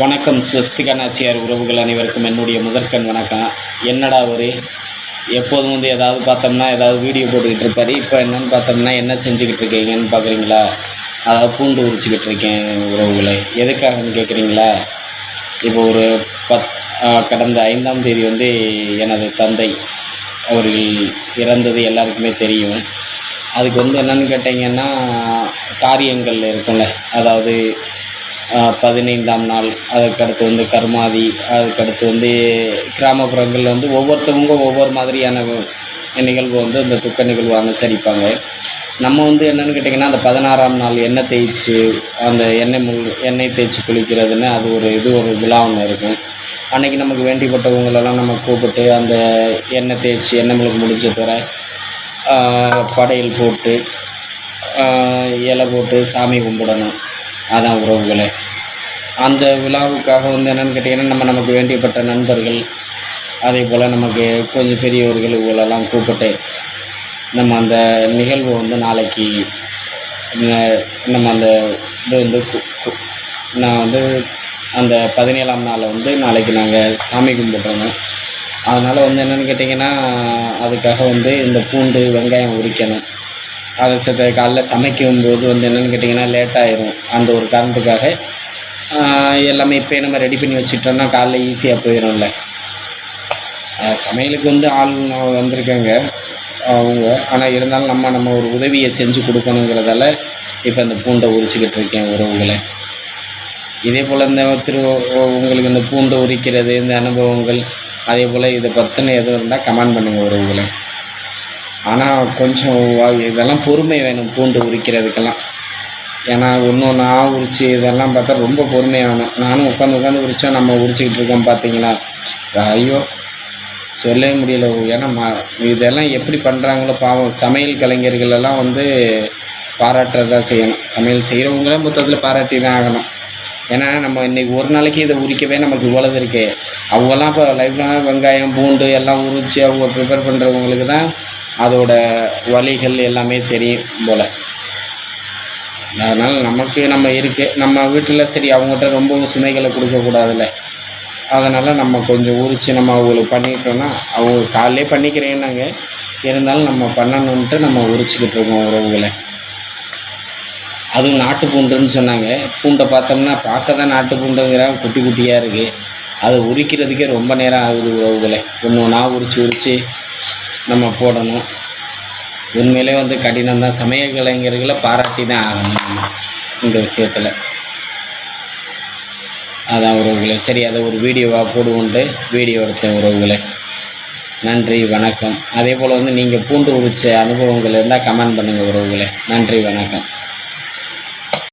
வணக்கம் ஸ்வஸ்திகா நாச்சியார் உறவுகள் அனைவருக்கும் என்னுடைய முதற்கண் வணக்கம். என்னடா ஒரு எப்போதும் வந்து ஏதாவது பார்த்தோம்னா ஏதாவது வீடியோ போட்டுக்கிட்டு இருப்பார். இப்போ என்னென்னு பார்த்தோம்னா என்ன செஞ்சுக்கிட்டு இருக்கீங்கன்னு பார்க்குறீங்களா? அதாவது பூண்டு உரிச்சிக்கிட்டு இருக்கேன் உறவுகளை. எதுக்காகன்னு கேட்குறீங்களா? இப்போ ஒரு பத் கடந்த ஐந்தாம் தேதி வந்து எனது தந்தை அவர்கள் இறந்தது எல்லாருக்குமே தெரியும். அதுக்கு வந்து என்னன்னு கேட்டிங்கன்னா காரியங்கள் இருக்கும்ல. அதாவது பதினைந்தாம் நாள். அதுக்கடுத்து வந்து கர்மாதி அதுக்கடுத்து வந்து கிராமப்புறங்களில் வந்து ஒவ்வொருத்தவங்க ஒவ்வொரு மாதிரியான நிகழ்வு வந்து இந்த துக்க நிகழ்வு அனுசரிப்பாங்க நம்ம வந்து என்னென்னு கேட்டிங்கன்னா அந்த பதினாறாம் நாள் எண்ணெய் தேய்ச்சி அந்த எண்ணெய் முள் எண்ணெய் தேய்ச்சி குளிக்கிறதுன்னு அது ஒரு இது ஒரு விழா ஒன்று இருக்கும். அன்றைக்கி நமக்கு வேண்டிப்பட்டவங்களெல்லாம் நம்ம கூப்பிட்டு அந்த எண்ணெய் தேய்ச்சி எண்ணெய் முழுக்கு முடிஞ்ச பிற படையல் போட்டு இலை போட்டு சாமி கும்பிடணும். அதான் உறவுகளே. அந்த விழாவுக்காக வந்து என்னென்னு கேட்டிங்கன்னா நம்ம நமக்கு வேண்டியப்பட்ட நண்பர்கள் அதே போல் நமக்கு கொஞ்சம் பெரியவர்கள் இவங்களெல்லாம் கூப்பிட்டு நம்ம அந்த நிகழ்வு வந்து நாளைக்கு நம்ம அந்த இது வந்து நான் வந்து அந்த பதினேழாம் நாளை வந்து நாளைக்கு நாங்கள் சாமி கும்பிட்றோம் அதனால் வந்து என்னென்னு கேட்டிங்கன்னா அதுக்காக வந்து இந்த பூண்டு வெங்காயம் உரிக்கணும். அதை சில காலைல சமைக்கும்போது வந்து என்னென்னு கேட்டிங்கன்னா லேட் ஆயிரும். அந்த ஒரு காரணத்துக்காக எல்லாமே இப்போ நம்ம ரெடி பண்ணி வச்சுட்டோம்னா காலைல ஈஸியாக போயிடும்ல. சமையலுக்கு வந்து ஆள் வந்திருக்காங்க அவங்க. ஆனால் இருந்தாலும் நம்ம நம்ம ஒரு உதவியை செஞ்சு கொடுக்கணுங்கிறதால இப்போ இந்த பூண்டை உரிச்சிக்கிட்டு இருக்கேன் உறவுகளை. இதே போல் இந்த திரு உங்களுக்கு இந்த பூண்டை உரிக்கிறது இந்த அனுபவங்கள் அதே போல் இதை பற்றின எதுவும் இருந்தால் கமெண்ட் பண்ணுங்கள் உறவுகளை. ஆனால் கொஞ்சம் இதெல்லாம் பொறுமை வேணும் பூண்டு உரிக்கிறதுக்கெல்லாம். ஏன்னா ஒன்று ஒன்றா உரித்து இதெல்லாம் பார்த்தா ரொம்ப பொறுமையாக வேணும் நானும் உட்காந்து உட்காந்து உரித்தோம் நம்ம உரிச்சிக்கிட்டு இருக்கோம் பார்த்தீங்களா? ஐயோ சொல்லவே முடியல. ஏன்னா ம இதெல்லாம் எப்படி பண்ணுறாங்களோ பாவம் சமையல் கலைஞர்களெல்லாம் வந்து பாராட்டுறதா செய்யணும். சமையல் செய்கிறவங்கள மொத்தத்தில் பாராட்டி தான் ஆகணும். ஏன்னா நம்ம இன்றைக்கி ஒரு நாளைக்கு இதை உரிக்கவே நமக்கு இவ்வளவு இருக்கு. அவங்கெல்லாம் இப்போ லைஃப்லாம் வெங்காயம் பூண்டு எல்லாம் உரித்து அவங்க ப்ரிப்பேர் பண்ணுறவங்களுக்கு தான் அதோட வழிகள் எல்லாமே தெரியும் போல். அதனால் நமக்கு நம்ம இருக்கு நம்ம வீட்டில் சரி அவங்ககிட்ட ரொம்ப சுமைகளை கொடுக்கக்கூடாதுல்ல அதனால் நம்ம கொஞ்சம் உரித்து நம்ம அவங்களுக்கு பண்ணிக்கிட்டோன்னா அவங்க காலையிலே பண்ணிக்கிறேன்னாங்க இருந்தாலும் நம்ம பண்ணணுன்ட்டு நம்ம உரிச்சுக்கிட்டு இருக்கோம் உறவுகளை. அதுவும் நாட்டு பூண்டுன்னு சொன்னாங்க. பூண்டை பார்த்தோம்னா பார்க்க தான் நாட்டு பூண்டுங்கிற குட்டி குட்டியாக இருக்குது அதை உரிக்கிறதுக்கே ரொம்ப நேரம் ஆகுது உறவுகளை. ஒன்று ஒன்றா உரித்து உரித்து நம்ம போடணும். உண்மையிலே வந்து கடினம் தான். சமையல் கலைஞர்களை பாராட்டி தான் ஆகணும் இந்த விஷயத்தில். அதான் உறவுகளே சரி அதை ஒரு வீடியோவாக போடுவோன்ட்டு வீடியோ எடுத்தேன் உறவுகளே. நன்றி வணக்கம். அதே போல் வந்து நீங்கள் பூண்டு உரிச்ச அனுபவங்கள் இருந்தால் கமெண்ட் பண்ணுங்கள் உறவுகளே. நன்றி வணக்கம்.